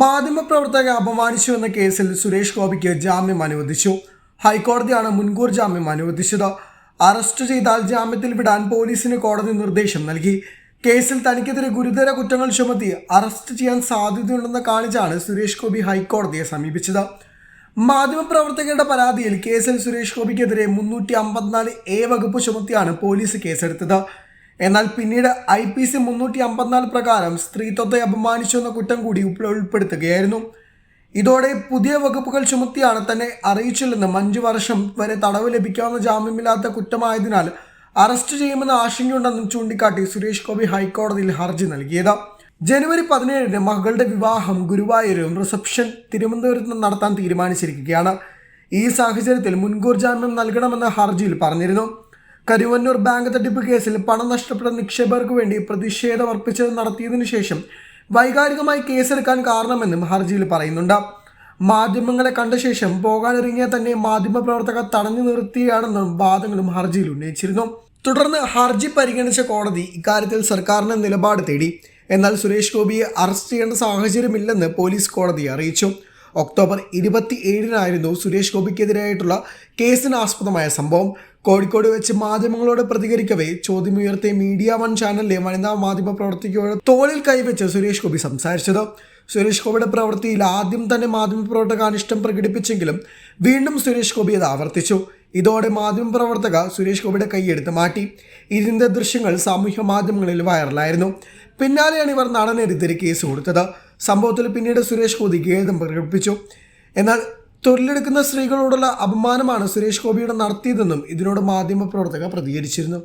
മാധ്യമപ്രവർത്തകരെ അപമാനിച്ചു എന്ന കേസിൽ സുരേഷ് ഗോപിക്ക് ജാമ്യം അനുവദിച്ചു. ഹൈക്കോടതിയാണ് മുൻകൂർ ജാമ്യം അനുവദിച്ചത്. അറസ്റ്റ് ചെയ്താൽ ജാമ്യത്തിൽ വിടാൻ പോലീസിന് കോടതി നിർദ്ദേശം നൽകി. കേസിൽ തനിക്കെതിരെ ഗുരുതര കുറ്റങ്ങൾ ചുമത്തി അറസ്റ്റ് ചെയ്യാൻ സാധ്യതയുണ്ടെന്ന് കാണിച്ചാണ് സുരേഷ് ഗോപി ഹൈക്കോടതിയെ സമീപിച്ചത്. മാധ്യമപ്രവർത്തകരുടെ പരാതിയിൽ കേസിൽ സുരേഷ് ഗോപിക്കെതിരെ മുന്നൂറ്റി അമ്പത്തിനാല് എ വകുപ്പ് ചുമത്തിയാണ് പോലീസ് കേസെടുത്തത്. എന്നാൽ പിന്നീട് ഐ പി സി മുന്നൂറ്റി അമ്പത്തിനാല് പ്രകാരം സ്ത്രീത്വത്തെ അപമാനിച്ചു എന്ന കുറ്റം കൂടി ഉൾ- ഉൾപ്പെടുത്തുകയായിരുന്നു. ഇതോടെ പുതിയ വകുപ്പുകൾ ചുമത്തിയാണ് തന്നെ അറിയിച്ചില്ലെന്നും അഞ്ചു വർഷം വരെ തടവ് ലഭിക്കാവുന്ന ജാമ്യമില്ലാത്ത കുറ്റമായതിനാൽ അറസ്റ്റ് ചെയ്യുമെന്ന ആശങ്കയുണ്ടെന്നും ചൂണ്ടിക്കാട്ടി സുരേഷ് ഗോപി ഹൈക്കോടതിയിൽ ഹർജി നൽകിയത്. ജനുവരി പതിനേഴിന് മകളുടെ വിവാഹം ഗുരുവായൂരും റിസപ്ഷൻ തിരുവനന്തപുരത്ത് നടത്താൻ തീരുമാനിച്ചിരിക്കുകയാണ്. ഈ സാഹചര്യത്തിൽ മുൻകൂർ ജാമ്യം നൽകണമെന്ന് ഹർജിയിൽ പറഞ്ഞിരുന്നു. കരുവന്നൂർ ബാങ്ക് തട്ടിപ്പ് കേസിൽ പണം നഷ്ടപ്പെട്ട നിക്ഷേപകർക്ക് വേണ്ടി പ്രതിഷേധം അർപ്പിച്ചത് നടത്തിയതിനു ശേഷം വൈകാരികമായി കേസെടുക്കാൻ കാരണമെന്നും ഹർജിയിൽ പറയുന്നുണ്ട്. മാധ്യമങ്ങളെ കണ്ട ശേഷം പോകാനിറങ്ങിയ തന്നെ മാധ്യമപ്രവർത്തകർ തടഞ്ഞു നിർത്തിയാണെന്നും വാദങ്ങളും ഹർജിയിൽ ഉന്നയിച്ചിരുന്നു. തുടർന്ന് ഹർജി പരിഗണിച്ച കോടതി ഇക്കാര്യത്തിൽ സർക്കാരിന് നിലപാട് തേടി. എന്നാൽ സുരേഷ് ഗോപിയെ അറസ്റ്റ് ചെയ്യേണ്ട സാഹചര്യമില്ലെന്ന് പോലീസ് കോടതിയെ അറിയിച്ചു. ഒക്ടോബർ ഇരുപത്തി ഏഴിനായിരുന്നു സുരേഷ് ഗോപിക്കെതിരായിട്ടുള്ള കേസിന് ആസ്പദമായ സംഭവം. കോഴിക്കോട് വെച്ച് മാധ്യമങ്ങളോട് പ്രതികരിക്കവേ ചോദ്യമുയർത്തിയ മീഡിയ വൺ ചാനലിലെ വനിതാ മാധ്യമ പ്രവർത്തകയോട് തോളിൽ കൈവച്ച് സുരേഷ് ഗോപി സംസാരിച്ചത്. സുരേഷ് ഗോപിയുടെ പ്രവൃത്തിയിൽ ആദ്യം തന്നെ മാധ്യമ പ്രവർത്തക അനിഷ്ടം പ്രകടിപ്പിച്ചെങ്കിലും വീണ്ടും സുരേഷ് ഗോപി അത് ആവർത്തിച്ചു. ഇതോടെ മാധ്യമ പ്രവർത്തക സുരേഷ് ഗോപിയുടെ കൈയെടുത്ത് മാറ്റി. ഇതിന്റെ ദൃശ്യങ്ങൾ സാമൂഹ്യ മാധ്യമങ്ങളിൽ വൈറലായിരുന്നു. പിന്നാലെയാണ് ഇവർ നടനെതിരെ കേസ് കൊടുത്തത്. സംഭവത്തിൽ പിന്നീട് സുരേഷ് ഗോപി ഖേദം പ്രകടിപ്പിച്ചു. എന്നാൽ തൊഴിലെടുക്കുന്ന സ്ത്രീകളോടുള്ള അപമാനമാണ് സുരേഷ് ഗോപിയുടെ നടത്തിയതെന്നും ഇതിനോട് മാധ്യമപ്രവർത്തക പ്രതികരിച്ചിരുന്നു.